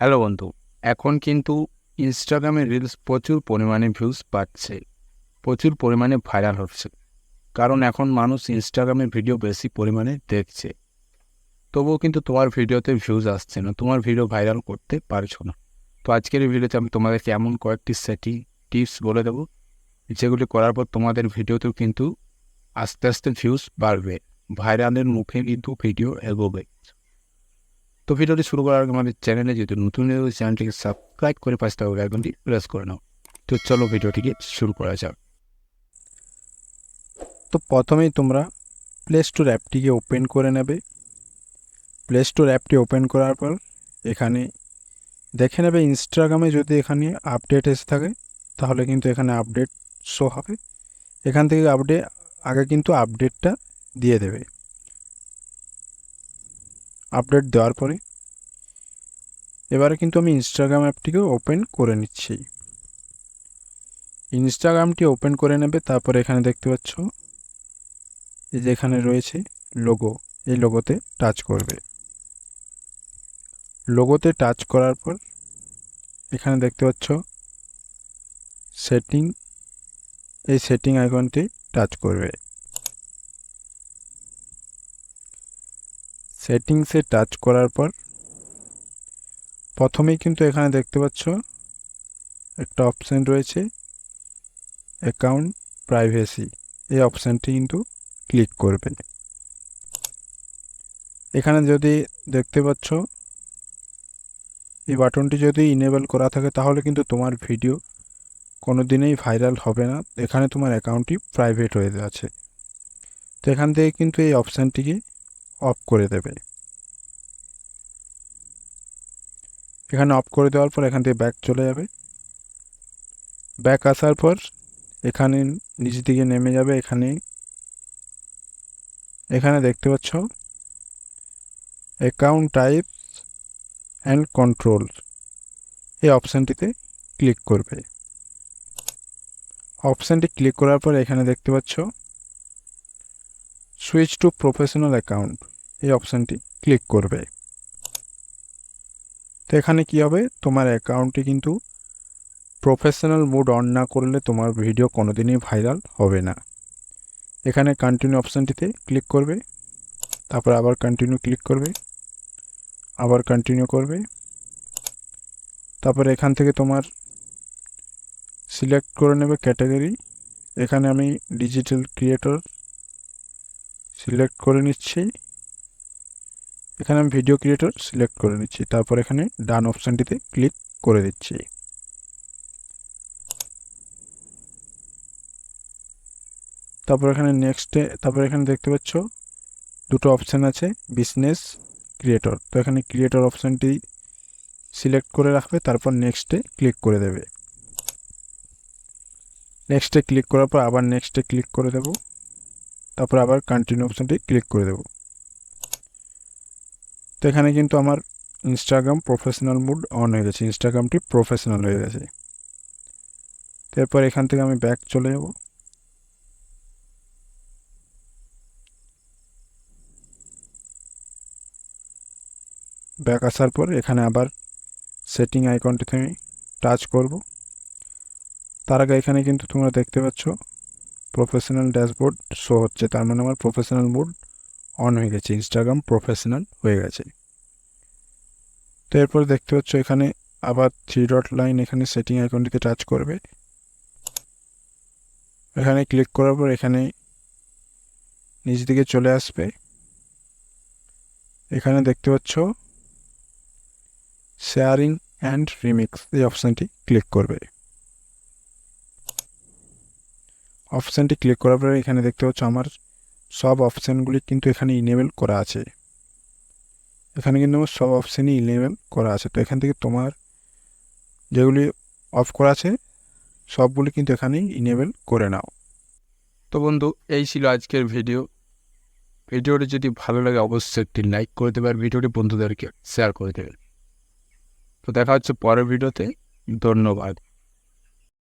Hello বন্ধু, এখন কিন্তু ইনস্টাগ্রামে রিলস প্রচুর পরিমাণে ভিউজ পাচ্ছে, প্রচুর পরিমাণে ভাইরাল হচ্ছে, কারণ এখন মানুষ ইনস্টাগ্রামে ভিডিও বেশি পরিমাণে দেখছে। তবুও কিন্তু তোমার ভিডিওতে ভিউজ আসছে না, তোমার ভিডিও ভাইরাল করতে পারছ না। তো আজকের এই ভিডিওতে আমি তোমাদেরকে এমন কয়েকটি সেটিং টিপস বলে দেবো, যেগুলি করার পর তোমাদের ভিডিওতেও কিন্তু আস্তে আস্তে ভিউজ বাড়বে ভাইরালের মুখে কিন্তু ভিডিও এগোবে। তো ভিডিওটি শুরু করার আগে আমাদের চ্যানেলে যদি নতুন চ্যানেলটিকে সাবস্ক্রাইব করে পাশে থাকা আইকনটি প্রেস করে নাও তো চলো ভিডিওটিকে শুরু করা যাক তো প্রথমেই তোমরা প্লে স্টোর অ্যাপটিকে ওপেন করে নেবে। প্লে স্টোর অ্যাপটি ওপেন করার পর, এখানে দেখে নেবে ইনস্টাগ্রামে যদি এখানে আপডেট এসে থাকে, তাহলে কিন্তু এখানে আপডেট শো হবে। এখান থেকে আপডেট আগে কিন্তু আপডেটটা দিয়ে দেবে। আপডেট দেওয়ার পরে এবারে কিন্তু আমি ইনস্টাগ্রাম অ্যাপটিকে ওপেন করে নিচ্ছি। ইনস্টাগ্রামটি ওপেন করে নেবে, তারপরে এখানে দেখতে পাচ্ছ এই যে এখানে রয়েছে লোগো এই লোগোতে টাচ করবে। লোগোতে টাচ করার পর এখানে দেখতে পাচ্ছ সেটিং এই সেটিং আইকনটি টাচ করবে। সেটিংসে টাচ করার পর প্রথমেই কিন্তু এখানে দেখতে পাচ্ছ একটা অপশান রয়েছে, অ্যাকাউন্ট প্রাইভেসি। এই অপশানটি কিন্তু ক্লিক করবে। এখানে যদি দেখতে পাচ্ছ, এই বাটনটি যদি ইনেবল করা থাকে তাহলে কিন্তু তোমার ভিডিও কোনো দিনেই ভাইরাল হবে না। এখানে তোমার অ্যাকাউন্টটি প্রাইভেট হয়ে আছে তো এখান থেকে কিন্তু এই অপশানটিকে অফ করে দেবে। এখানে অফ করে দেওয়ার পর এখান থেকে ব্যাক চলে যাবে। ব্যাক আসার পর এখানে নিচ দিকে নেমে যাবে, এখানে। এখানে দেখতে পাচ্ছ অ্যাকাউন্ট টাইপ অ্যান্ড কন্ট্রোল এই অপশানটিতে ক্লিক করবে। অপশানটি ক্লিক করার পর এখানে দেখতে পাচ্ছ সুইচ টু প্রফেশনাল অ্যাকাউন্ট এই অপশানটি ক্লিক করবে। তো এখানে কি হবে? তোমার অ্যাকাউন্টটি কিন্তু প্রফেশনাল মুড অন না করলে তোমার ভিডিও কোনোদিনই ভাইরাল হবে না। এখানে কন্টিনিউ অপশানটিতে ক্লিক করবে। তারপর আবার কন্টিনিউ ক্লিক করবে। আবার কন্টিনিউ করবে। তারপর এখান থেকে তোমার সিলেক্ট করে নেবে ক্যাটাগরি এখানে আমি ডিজিটাল ক্রিয়েটর সিলেক্ট করে নিচ্ছি। এখানে আমি ভিডিও ক্রিয়েটর সিলেক্ট করে নিচ্ছি। তারপর এখানে ডান অপশানটিতে ক্লিক করে দিচ্ছি। তারপর এখানে নেক্সটে তারপর এখানে দেখতে পাচ্ছ, দুটো অপশান আছে বিজনেস ক্রিয়েটর তো এখানে ক্রিয়েটর অপশানটি সিলেক্ট করে রাখবে, তারপর নেক্সটে ক্লিক করে দেবে। নেক্সটে ক্লিক করার পর আবার নেক্সটে ক্লিক করে দেব। তারপর আবার কন্টিনিউ অপশানটি ক্লিক করে দেব। তো এখানে কিন্তু আমার ইনস্টাগ্রাম প্রফেশনাল মুড অন হয়ে গেছে ইনস্টাগ্রামটি প্রফেশনাল হয়ে গেছে। তারপর এখান থেকে আমি ব্যাক চলে যাব। ব্যাক আসার পর এখানে আবার সেটিং আইকনটিতে আমি টাচ করব। তার আগে এখানে কিন্তু তোমরা দেখতে পাচ্ছ প্রফেশনাল ড্যাশবোর্ড শো হচ্ছে, তার মানে আমার প্রফেশনাল মুড অন হয়ে গেছে ইনস্টাগ্রাম প্রফেশনাল হয়ে গেছে। তো এরপর দেখতে পাচ্ছ এখানে আবার থ্রি ডট লাইন এখানে সেটিং আইকনটিতে টাচ করবে। এখানে ক্লিক করার পর এখানে নিচ দিকে চলে আসবে। এখানে দেখতে পাচ্ছ শেয়ারিং অ্যান্ড রিমিক্স এই অপশানটি ক্লিক করবে। অপশানটি ক্লিক করার পরে এখানে দেখতে পাচ্ছ আমার সব অপশানগুলি কিন্তু এখানে ইনেবল করা আছে। এখানে কিন্তু আমার সব অপশানই ইনেবল করা আছে। তো এখান থেকে তোমার যেগুলি অফ করা আছে, সবগুলি কিন্তু এখানেই ইনেবল করে নাও। তো বন্ধু, এই ছিল আজকের ভিডিও ভিডিওটি যদি ভালো লাগে, অবশ্যই একটি লাইক করে দেবে আর ভিডিওটি বন্ধুদেরকে শেয়ার করে দেবেন তো দেখা হচ্ছে পরের ভিডিওতে ধন্যবাদ।